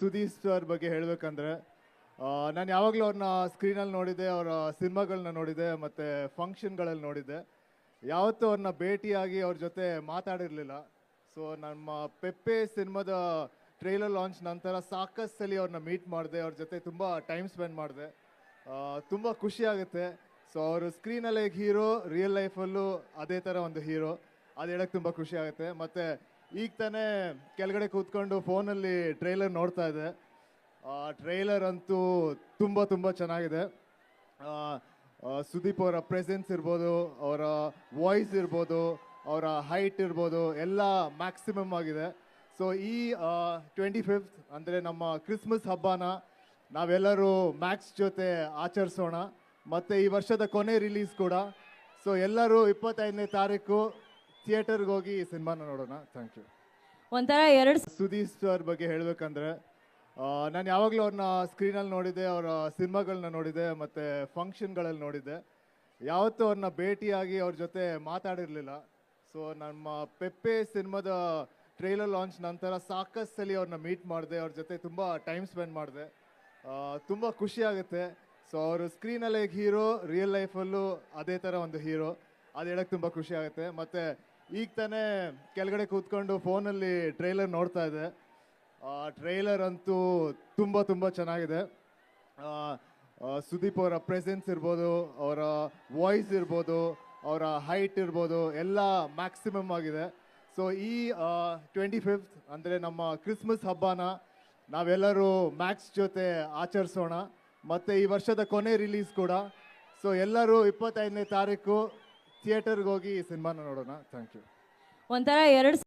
Sudeep sir ಬಗ್ಗೆ ಹೇಳಬೇಕಂದ್ರೆ ನಾನು ಯಾವಾಗಲೂ ಅವ್ರನ್ನ ಸ್ಕ್ರೀನಲ್ಲಿ ನೋಡಿದ್ದೆ, ಅವರ ಸಿನಿಮಾಗಳನ್ನ ನೋಡಿದ್ದೆ, ಮತ್ತು ಫಂಕ್ಷನ್ಗಳಲ್ಲಿ ನೋಡಿದ್ದೆ. ಯಾವತ್ತೂ ಅವ್ರನ್ನ ಭೇಟಿಯಾಗಿ ಅವ್ರ ಜೊತೆ ಮಾತಾಡಿರಲಿಲ್ಲ. ಸೊ ನಮ್ಮ ಪೆಪ್ಪೆ ಸಿನಿಮಾದ ಟ್ರೈಲರ್ ಲಾಂಚ್ ನಂತರ ಸಾಕಷ್ಟು ಸಲ ಅವ್ರನ್ನ ಮೀಟ್ ಮಾಡಿದೆ, ಅವ್ರ ಜೊತೆ ತುಂಬ ಟೈಮ್ ಸ್ಪೆಂಡ್ ಮಾಡಿದೆ. ತುಂಬ ಖುಷಿ ಆಗುತ್ತೆ. ಸೊ ಅವರು ಸ್ಕ್ರೀನಲ್ಲೇ ಹೀರೋ ರಿಯಲ್ ಲೈಫಲ್ಲೂ ಅದೇ ಥರ ಒಂದು ಹೀರೋ ಅದು ಹೇಳಕ್ಕೆ ತುಂಬ ಖುಷಿ ಆಗುತ್ತೆ. ಮತ್ತು ಈಗ ತಾನೇ ಕೆಳಗಡೆ ಕೂತ್ಕೊಂಡು ಫೋನಲ್ಲಿ ಟ್ರೈಲರ್ ನೋಡ್ತಾ ಇದ್ದೆ ಟ್ರೈಲರ್ ಅಂತೂ ತುಂಬ ತುಂಬ ಚೆನ್ನಾಗಿದೆ. ಸುದೀಪ್ ಅವರ ಪ್ರೆಸೆನ್ಸ್ ಇರ್ಬೋದು, ಅವರ ವಾಯ್ಸ್ ಇರ್ಬೋದು, ಅವರ ಹೈಟ್ ಇರ್ಬೋದು, ಎಲ್ಲ ಮ್ಯಾಕ್ಸಿಮಮ್ ಆಗಿದೆ. ಸೊ, ಈ ಟ್ವೆಂಟಿ ಫಿಫ್ತ್ ಅಂದರೆ ನಮ್ಮ ಕ್ರಿಸ್ಮಸ್ ಹಬ್ಬನ ನಾವೆಲ್ಲರೂ ಮ್ಯಾಕ್ಸ್ ಜೊತೆ ಆಚರಿಸೋಣ. ಮತ್ತು ಈ ವರ್ಷದ ಕೊನೆ ರಿಲೀಸ್ ಕೂಡ. ಸೊ, ಎಲ್ಲರೂ ಇಪ್ಪತ್ತೈದನೇ ತಾರೀಕು ಥಿಯೇಟರ್ಗೆ ಹೋಗಿ ಈ ಸಿನಿಮಾನ ನೋಡೋಣ. ಥ್ಯಾಂಕ್ ಯು ಒಂಥರ ಎರಡು ಸುದೀಪ್ ಸರ್ ಬಗ್ಗೆ ಹೇಳಬೇಕಂದ್ರೆ ನಾನು ಯಾವಾಗಲೂ ಅವ್ರನ್ನ ಸ್ಕ್ರೀನಲ್ಲಿ ನೋಡಿದ್ದೆ ಅವರ ಸಿನಿಮಾಗಳನ್ನ ನೋಡಿದ್ದೆ ಮತ್ತು ಫಂಕ್ಷನ್ಗಳಲ್ಲಿ ನೋಡಿದ್ದೆ. ಯಾವತ್ತೂ ಅವ್ರನ್ನ ಭೇಟಿಯಾಗಿ ಅವ್ರ ಜೊತೆ ಮಾತಾಡಿರಲಿಲ್ಲ. ಸೊ ನಮ್ಮ ಪೆಪ್ಪೆ ಸಿನಿಮಾದ ಟ್ರೈಲರ್ ಲಾಂಚ್ ನಂತರ ಸಾಕಷ್ಟು ಸಲ ಅವ್ರನ್ನ ಮೀಟ್ ಮಾಡಿದೆ ಅವ್ರ ಜೊತೆ ತುಂಬ ಟೈಮ್ ಸ್ಪೆಂಡ್ ಮಾಡಿದೆ. ತುಂಬ ಖುಷಿ ಆಗುತ್ತೆ. ಸೊ ಅವರು ಸ್ಕ್ರೀನಲ್ಲಿ ಹೇಗೆ ಹೀರೋ ರಿಯಲ್ ಲೈಫಲ್ಲೂ ಅದೇ ಥರ ಒಂದು ಹೀರೋ ಅದು ಹೇಳೋಕ್ಕೆ ತುಂಬ ಖುಷಿ ಆಗುತ್ತೆ. ಮತ್ತು ಈಗ ತಾನೇ ಕೆಳಗಡೆ ಕೂತ್ಕೊಂಡು ಫೋನಲ್ಲಿ ಟ್ರೈಲರ್ ನೋಡ್ತಾ ಇದ್ದೆ ಟ್ರೈಲರ್ ಅಂತೂ ತುಂಬ ತುಂಬ ಚೆನ್ನಾಗಿದೆ. ಸುದೀಪ್ ಅವರ ಪ್ರೆಸೆನ್ಸ್ ಇರ್ಬೋದು, ಅವರ ವಾಯ್ಸ್ ಇರ್ಬೋದು, ಅವರ ಹೈಟ್ ಇರ್ಬೋದು, ಎಲ್ಲ ಮ್ಯಾಕ್ಸಿಮಮ್ ಆಗಿದೆ. ಸೊ ಈ ಟ್ವೆಂಟಿ ಫಿಫ್ತ್ ಅಂದರೆ ನಮ್ಮ ಕ್ರಿಸ್ಮಸ್ ಹಬ್ಬನ ನಾವೆಲ್ಲರೂ ಮ್ಯಾಕ್ಸ್ ಜೊತೆ ಆಚರಿಸೋಣ. ಮತ್ತು ಈ ವರ್ಷದ ಕೊನೆ ರಿಲೀಸ್ ಕೂಡ. ಸೊ ಎಲ್ಲರೂ ಇಪ್ಪತ್ತೈದನೇ ತಾರೀಕು ಥಿಯೇಟರ್ಗೆ ಹೋಗಿ ಸಿನಿಮಾನ ನೋಡೋಣ. Thank you. ಒಂಥರ ಎರಡು